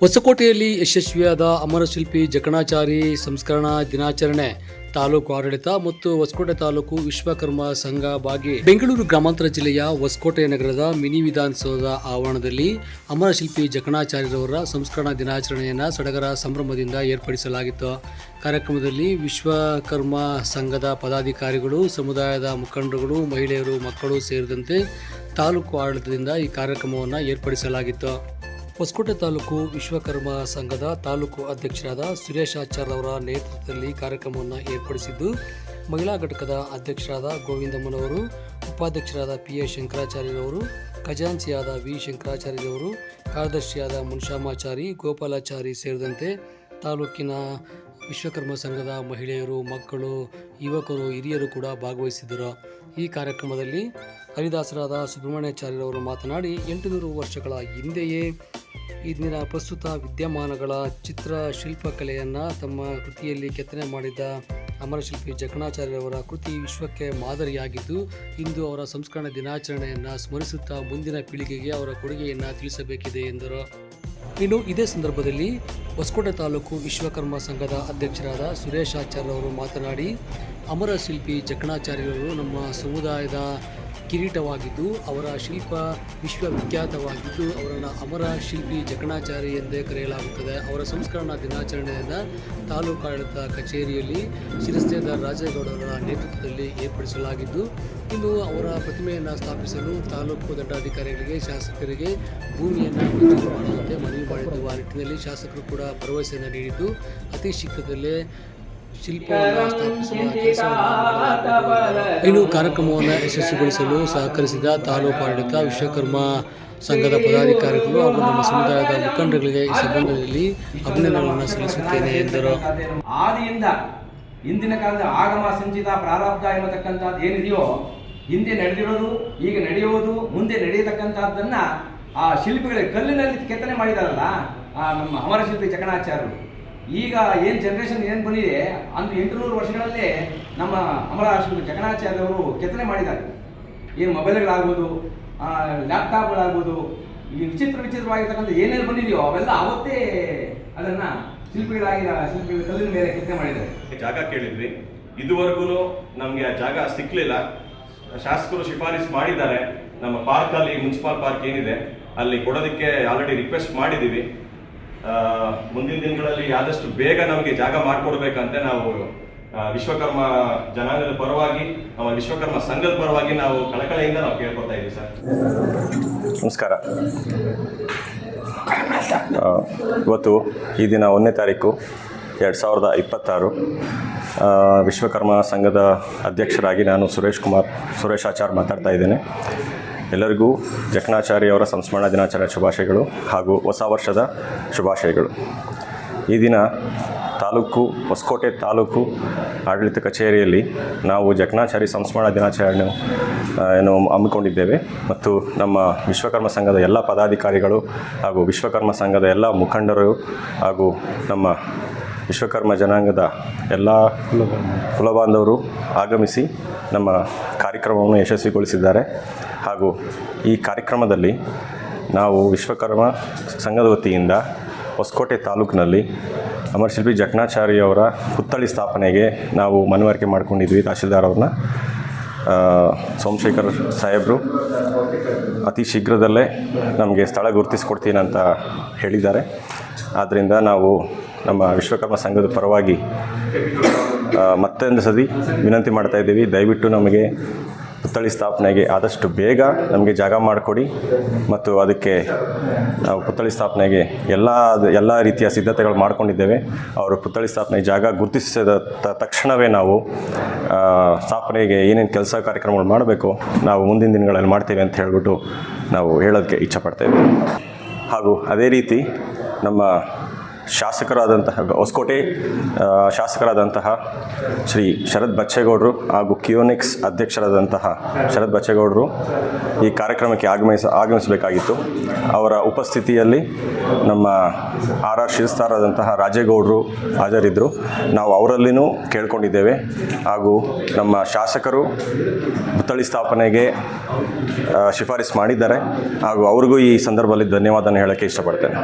ಹೊಸಕೋಟೆಯಲ್ಲಿ ಯಶಸ್ವಿಯಾದ ಅಮರಶಿಲ್ಪಿ ಜಕಣಾಚಾರಿ ಸಂಸ್ಕರಣಾ ದಿನಾಚರಣೆ. ತಾಲೂಕು ಆಡಳಿತ ಮತ್ತು ಹೊಸಕೋಟೆ ತಾಲೂಕು ವಿಶ್ವಕರ್ಮ ಸಂಘ ಭಾಗಿ ಬೆಂಗಳೂರು ಗ್ರಾಮಾಂತರ ಜಿಲ್ಲೆಯ ಹೊಸಕೋಟೆ ನಗರದ ಮಿನಿ ವಿಧಾನಸೌಧದ ಆವರಣದಲ್ಲಿ ಅಮರಶಿಲ್ಪಿ ಜಕಣಾಚಾರ್ಯರವರ ಸಂಸ್ಕರಣಾ ದಿನಾಚರಣೆಯನ್ನು ಸಡಗರ ಸಂಭ್ರಮದಿಂದ ಏರ್ಪಡಿಸಲಾಗಿತ್ತು. ಕಾರ್ಯಕ್ರಮದಲ್ಲಿ ವಿಶ್ವಕರ್ಮ ಸಂಘದ ಪದಾಧಿಕಾರಿಗಳು, ಸಮುದಾಯದ ಮುಖಂಡರುಗಳು, ಮಹಿಳೆಯರು, ಮಕ್ಕಳು ಸೇರಿದಂತೆ ತಾಲೂಕು ಆಡಳಿತದಿಂದ ಈ ಕಾರ್ಯಕ್ರಮವನ್ನು ಏರ್ಪಡಿಸಲಾಗಿತ್ತು. ಹೊಸಕೋಟೆ ತಾಲೂಕು ವಿಶ್ವಕರ್ಮ ಸಂಘದ ತಾಲೂಕು ಅಧ್ಯಕ್ಷರಾದ ಸುರೇಶ್ ಆಚಾರ್ ಅವರ ನೇತೃತ್ವದಲ್ಲಿ ಕಾರ್ಯಕ್ರಮವನ್ನು ಏರ್ಪಡಿಸಿದ್ದು, ಮಹಿಳಾ ಘಟಕದ ಅಧ್ಯಕ್ಷರಾದ ಗೋವಿಂದಮ್ಮನವರು ಉಪಾಧ್ಯಕ್ಷರಾದ ಪಿ ಎ ಶಂಕರಾಚಾರ್ಯರವರು, ಖಜಾಂಚಿಯಾದ ವಿ ಶಂಕರಾಚಾರ್ಯರವರು, ಕಾರ್ಯದರ್ಶಿಯಾದ ಮುನ್ಶಾಮಾಚಾರಿ, ಗೋಪಾಲಾಚಾರಿ ಸೇರಿದಂತೆ ತಾಲೂಕಿನ ವಿಶ್ವಕರ್ಮ ಸಂಘದ ಮಹಿಳೆಯರು, ಮಕ್ಕಳು, ಯುವಕರು, ಹಿರಿಯರು ಕೂಡ ಭಾಗವಹಿಸಿದ್ದರು. ಈ ಕಾರ್ಯಕ್ರಮದಲ್ಲಿ ಹರಿದಾಸರಾದ ಸುಬ್ರಹ್ಮಣ್ಯಾಚಾರ್ಯರವರು ಮಾತನಾಡಿ, ಎಂಟುನೂರು ವರ್ಷಗಳ ಹಿಂದೆಯೇ ಇಂದಿನ ಪ್ರಸ್ತುತ ವಿದ್ಯಮಾನಗಳ ಚಿತ್ರ ಶಿಲ್ಪಕಲೆಯನ್ನು ತಮ್ಮ ಕೃತಿಯಲ್ಲಿ ಕೆತ್ತನೆ ಮಾಡಿದ ಅಮರಶಿಲ್ಪಿ ಜಕಣಾಚಾರ್ಯರವರ ಕೃತಿ ವಿಶ್ವಕ್ಕೆ ಮಾದರಿಯಾಗಿದ್ದು, ಇಂದು ಅವರ ಸಂಸ್ಕರಣ ದಿನಾಚರಣೆಯನ್ನು ಸ್ಮರಿಸುತ್ತಾ ಮುಂದಿನ ಪೀಳಿಗೆಗೆ ಅವರ ಕೊಡುಗೆಯನ್ನು ತಿಳಿಸಬೇಕಿದೆ ಎಂದರು. ಇನ್ನು ಇದೇ ಸಂದರ್ಭದಲ್ಲಿ ಹೊಸಕೋಟೆ ತಾಲೂಕು ವಿಶ್ವಕರ್ಮ ಸಂಘದ ಅಧ್ಯಕ್ಷರಾದ ಸುರೇಶ್ ಆಚಾರ್ಯ ಅವರು ಮಾತನಾಡಿ ಅಮರ ಶಿಲ್ಪಿ ಜಕಣಾಚಾರ್ಯರು ನಮ್ಮ ಸಮುದಾಯದ ಕಿರೀಟವಾಗಿದ್ದು, ಅವರ ಶಿಲ್ಪ ವಿಶ್ವವಿಖ್ಯಾತವಾಗಿದ್ದು, ಅವರನ್ನು ಅಮರ ಶಿಲ್ಪಿ ಜಕಣಾಚಾರಿ ಎಂದೇ ಕರೆಯಲಾಗುತ್ತದೆ. ಅವರ ಸಂಸ್ಕರಣಾ ದಿನಾಚರಣೆಯನ್ನು ತಾಲೂಕಾಡಳಿತ ಕಚೇರಿಯಲ್ಲಿ ಶಿರಸ್ತೇದಾರ್ ರಾಜೇಗೌಡರ ನೇತೃತ್ವದಲ್ಲಿ ಏರ್ಪಡಿಸಲಾಗಿದ್ದು ಇನ್ನು ಅವರ ಪ್ರತಿಮೆಯನ್ನು ಸ್ಥಾಪಿಸಲು ತಾಲೂಕು ದಂಡಾಧಿಕಾರಿಗಳಿಗೆ, ಶಾಸಕರಿಗೆ ಭೂಮಿಯನ್ನು ಮಂಜೂರು ಮಾಡುವಂತೆ ಮನವಿ ಆ ನಿಟ್ಟಿನಲ್ಲಿ ಶಾಸಕರು ಕೂಡ ಭರವಸೆಯನ್ನು ನೀಡಿದ್ದು, ಅತಿ ಶೀಘ್ರದಲ್ಲೇ ಶಿಲ್ಪವನ್ನು. ಇನ್ನು ಕಾರ್ಯಕ್ರಮವನ್ನು ಯಶಸ್ವಿಗೊಳಿಸಲು ಸಹಕರಿಸಿದ ತಾಲೂಕು ಆಡಳಿತ ವಿಶ್ವಕರ್ಮ ಸಂಘದ ಪದಾಧಿಕಾರಿಗಳು ಹಾಗೂ ನಮ್ಮ ಸಮುದಾಯದ ಮುಖಂಡರುಗಳಿಗೆ ಈ ಸಂದರ್ಭದಲ್ಲಿ ಅಭಿನಂದನೆಗಳನ್ನು ಸಲ್ಲಿಸುತ್ತೇನೆ ಎಂದರು ಆದಿಯಿಂದ ಇಂದಿನ ಕಾಲದ ಆಗಮ ಸಂಚಿತ ಪ್ರಾರಬ್ಧ ಎಂಬತಕ್ಕಂಥದ್ದು ಏನಿದೆಯೋ ಹಿಂದೆ ನಡೆದಿರೋದು ಈಗ ನಡೆಯುವುದು ಮುಂದೆ ನಡೆಯತಕ್ಕಂಥದ್ದನ್ನ ಆ ಶಿಲ್ಪಿಗಳ ಕಲ್ಲಿನಲ್ಲಿ ಕೆತ್ತನೆ ಮಾಡಿದಾರಲ್ಲ ಆ ನಮ್ಮ ಅಮರಶಿಲ್ಪಿ ಚಕಣಾಚಾರ್ಯರು ಈಗ ಏನು ಜನರೇಷನ್ ಏನು ಬಂದಿದೆ, ಅಂದು ಎಂಟುನೂರು ವರ್ಷಗಳಲ್ಲಿ ನಮ್ಮ ಅಮರ ಶಿಲ್ಪಿ ಜಗಣಾಚಾರ್ಯವರು ಕೆತ್ತನೆ ಮಾಡಿದ್ದಾರೆ. ಏನು ಮೊಬೈಲ್ಗಳಾಗ್ಬೋದು ಲ್ಯಾಪ್ಟಾಪ್ಗಳಾಗ್ಬೋದು, ಈ ವಿಚಿತ್ರ ವಿಚಿತ್ರವಾಗಿರ್ತಕ್ಕಂಥ ಏನೇನು ಬಂದಿದೆಯೋ ಅವೆಲ್ಲ ಅವತ್ತೇ ಅದನ್ನ ಶಿಲ್ಪಿಗಳಾಗಿ, ಶಿಲ್ಪಿಗಳ ಕಲ್ಲಿನ ಮೇಲೆ ಕೆತ್ತನೆ ಮಾಡಿದ್ದಾರೆ. ಜಾಗ ಕೇಳಿದ್ವಿ. ಇದುವರೆಗೂ ನಮಗೆ ಆ ಜಾಗ ಸಿಕ್ಲಿಲ್ಲ. ಶಾಸಕರು ಶಿಫಾರಿಸ್ ಮಾಡಿದ್ದಾರೆ. ನಮ್ಮ ಪಾರ್ಕಲ್ಲಿ, ಮುನ್ಸಿಪಲ್ ಪಾರ್ಕ್ ಏನಿದೆ, ಅಲ್ಲಿ ಕೊಡೋದಕ್ಕೆ ಆಲ್ರೆಡಿ ರಿಕ್ವೆಸ್ಟ್ ಮಾಡಿದ್ದೀವಿ. ಮುಂದಿನ ದಿನಗಳಲ್ಲಿ ಆದಷ್ಟು ಬೇಗ ನಮಗೆ ಜಾಗ ಮಾಡಿಕೊಡ್ಬೇಕಂತ ನಾವು ವಿಶ್ವಕರ್ಮ ಜನಾಂಗದ ಪರವಾಗಿ ನಮ್ಮ ವಿಶ್ವಕರ್ಮ ಸಂಘದ ಪರವಾಗಿ ನಾವು ಕಳಕಳಿಯಿಂದ ನಾವು ಕೇಳ್ಕೊತಾ ಇದ್ದೀವಿ ಸರ್. ನಮಸ್ಕಾರ. ಇವತ್ತು ಈ ದಿನ ಒಂದನೇ ತಾರೀಕು ಎರಡು ಸಾವಿರದ ಇಪ್ಪತ್ತಾರು. ವಿಶ್ವಕರ್ಮ ಸಂಘದ ಅಧ್ಯಕ್ಷರಾಗಿ ನಾನು ಸುರೇಶ್ ಕುಮಾರ್, ಸುರೇಶ್ ಆಚಾರ್ ಮಾತಾಡ್ತಾ ಇದ್ದೇನೆ. ಎಲ್ಲರಿಗೂ ಜಕಣಾಚಾರ್ಯ ಅವರ ಸಂಸ್ಮರಣ ದಿನಾಚರಣೆ ಶುಭಾಶಯಗಳು ಹಾಗೂ ಹೊಸ ವರ್ಷದ ಶುಭಾಶಯಗಳು. ಈ ದಿನ ತಾಲೂಕು, ಹೊಸಕೋಟೆ ತಾಲೂಕು ಆಡಳಿತ ಕಚೇರಿಯಲ್ಲಿ ನಾವು ಜಕಣಾಚಾರಿ ಸಂಸ್ಮರಣ ದಿನಾಚರಣೆ ಏನು ಹಮ್ಮಿಕೊಂಡಿದ್ದೇವೆ ಮತ್ತು ನಮ್ಮ ವಿಶ್ವಕರ್ಮ ಸಂಘದ ಎಲ್ಲ ಪದಾಧಿಕಾರಿಗಳು ಹಾಗೂ ವಿಶ್ವಕರ್ಮ ಸಂಘದ ಎಲ್ಲ ಮುಖಂಡರು ಹಾಗೂ ನಮ್ಮ ವಿಶ್ವಕರ್ಮ ಜನಾಂಗದ ಎಲ್ಲ ಕುಲಬಾಂಧವರು ಆಗಮಿಸಿ ನಮ್ಮ ಕಾರ್ಯಕ್ರಮವನ್ನು ಯಶಸ್ವಿಗೊಳಿಸಿದ್ದಾರೆ. ಹಾಗೂ ಈ ಕಾರ್ಯಕ್ರಮದಲ್ಲಿ ನಾವು ವಿಶ್ವಕರ್ಮ ಸಂಘದ ವತಿಯಿಂದ ಹೊಸಕೋಟೆ ತಾಲೂಕಿನಲ್ಲಿ ಅಮರಶಿಲ್ಪಿ ಜಕಣಾಚಾರ್ಯ ಅವರ ಪುತ್ಥಳಿ ಸ್ಥಾಪನೆಗೆ ನಾವು ಮನವರಿಕೆ ಮಾಡಿಕೊಂಡಿದ್ವಿ. ತಹಶೀಲ್ದಾರ್ ಅವ್ರನ್ನ. ಸೋಮಶೇಖರ್ ಸಾಹೇಬರು, ಅತಿ ಶೀಘ್ರದಲ್ಲೇ ನಮಗೆ ಸ್ಥಳ ಗುರುತಿಸ್ಕೊಡ್ತೀನಿ ಅಂತ ಹೇಳಿದ್ದಾರೆ. ಆದ್ದರಿಂದ ನಾವು ನಮ್ಮ ವಿಶ್ವಕರ್ಮ ಸಂಘದ ಪರವಾಗಿ ಮತ್ತೊಂದು ಸತಿ ವಿನಂತಿ ಮಾಡ್ತಾ ಇದ್ದೀವಿ. ದಯವಿಟ್ಟು ನಮಗೆ ಪುತ್ಥಳಿ ಸ್ಥಾಪನೆಗೆ ಆದಷ್ಟು ಬೇಗ ನಮಗೆ ಜಾಗ ಮಾಡಿಕೊಡಿ ಮತ್ತು ಅದಕ್ಕೆ ನಾವು ಪುತ್ಥಳಿ ಸ್ಥಾಪನೆಗೆ ಎಲ್ಲ ಎಲ್ಲ ರೀತಿಯ ಸಿದ್ಧತೆಗಳು ಮಾಡಿಕೊಂಡಿದ್ದೇವೆ. ಅವರು ಪುತ್ಥಳಿ ಸ್ಥಾಪನೆ ಜಾಗ ಗುರುತಿಸಿದ ತಕ್ಷಣವೇ ನಾವು ಸ್ಥಾಪನೆಗೆ ಏನೇನು ಕೆಲಸ ಕಾರ್ಯಕ್ರಮಗಳು ಮಾಡಬೇಕು, ನಾವು ಮುಂದಿನ ದಿನಗಳಲ್ಲಿ ಮಾಡ್ತೇವೆ ಅಂತ ಹೇಳಿಬಿಟ್ಟು ನಾವು ಹೇಳೋದಕ್ಕೆ ಇಚ್ಛಪಡ್ತೇವೆ ಹಾಗೂ ಅದೇ ರೀತಿ ನಮ್ಮ ಶಾಸಕರಾದಂತಹ ಹೊಸಕೋಟೆ ಶಾಸಕರಾದಂತಹ ಶ್ರೀ ಶರತ್ ಬಚ್ಚೇಗೌಡರು ಹಾಗೂ ಕಿಯೋನಿಕ್ಸ್ ಅಧ್ಯಕ್ಷರಾದಂತಹ ಶರತ್ ಬಚ್ಚೇಗೌಡರು ಈ ಕಾರ್ಯಕ್ರಮಕ್ಕೆ ಆಗಮಿಸ, ಆಗಮಿಸಬೇಕಾಗಿತ್ತು. ಅವರ ಉಪಸ್ಥಿತಿಯಲ್ಲಿ ನಮ್ಮ ಆರ್ ಆರ್ ಶಿರಸ್ತಾರಾದಂತಹ ರಾಜೇಗೌಡರು ಹಾಜರಿದ್ದರು. ನಾವು ಅವರಲ್ಲಿನೂ ಕೇಳ್ಕೊಂಡಿದ್ದೇವೆ. ಹಾಗೂ ನಮ್ಮ ಶಾಸಕರು ಪುತ್ಥಳಿ ಸ್ಥಾಪನೆಗೆ ಶಿಫಾರಸು ಮಾಡಿದ್ದಾರೆ. ಹಾಗೂ ಅವ್ರಿಗೂ ಈ ಸಂದರ್ಭದಲ್ಲಿ ಧನ್ಯವಾದನ ಹೇಳೋಕ್ಕೆ ಇಷ್ಟಪಡ್ತೇನೆ.